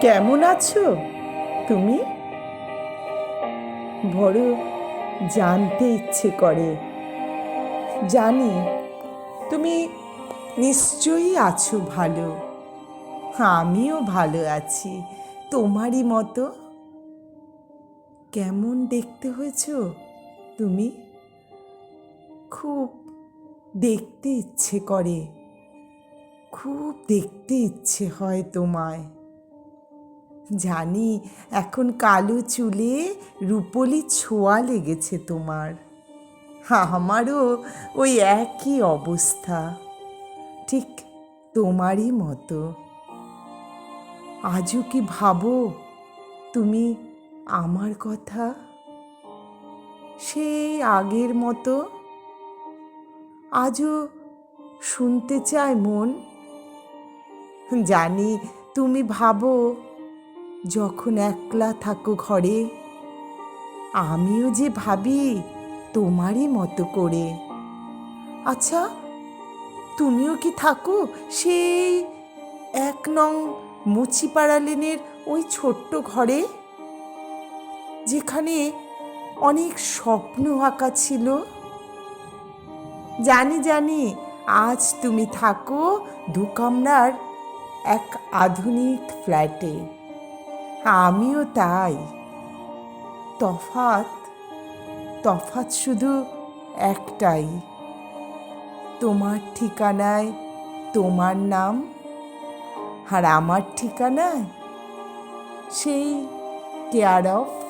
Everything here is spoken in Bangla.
কেমন আছো তুমি? বড় জানতে ইচ্ছে করে। জানি তুমি নিশ্চয়ই আছো ভালো। আমিও ভালো আছি, তোমারই মতো। কেমন দেখতে হয়েছ তুমি? খুব দেখতে ইচ্ছে করে। খুব দেখতে ইচ্ছে হয় তোমায়। জানি, এখন কালো চুলে রূপলি ছোঁয়া লেগেছে তোমার। আমারও ওই একই অবস্থা, ঠিক তোমারই মতো। আজও কি ভাবো তুমি আমার কথা? সেই আগের মতো? আজও শুনতে চায় মন? জানি তুমি ভাবো যখন একলা থাকো ঘরে, আমিও যে ভাবি তোমারই মতো করে। আচ্ছা তুমিও কি থাকো সেই এক নং মুচিপাড়া লেনের ওই ছোট্ট ঘরে? যেখানে অনেক স্বপ্ন আঁকা ছিল। জানি জানি, আজ তুমি থাকো দুকামরার এক আধুনিক ফ্ল্যাটে। আমিও তাই। তফাত তফাত শুধু একটাই। তোমার ঠিকানায় তোমার নাম আর আমার ঠিকানায় সেই কেয়ার অফ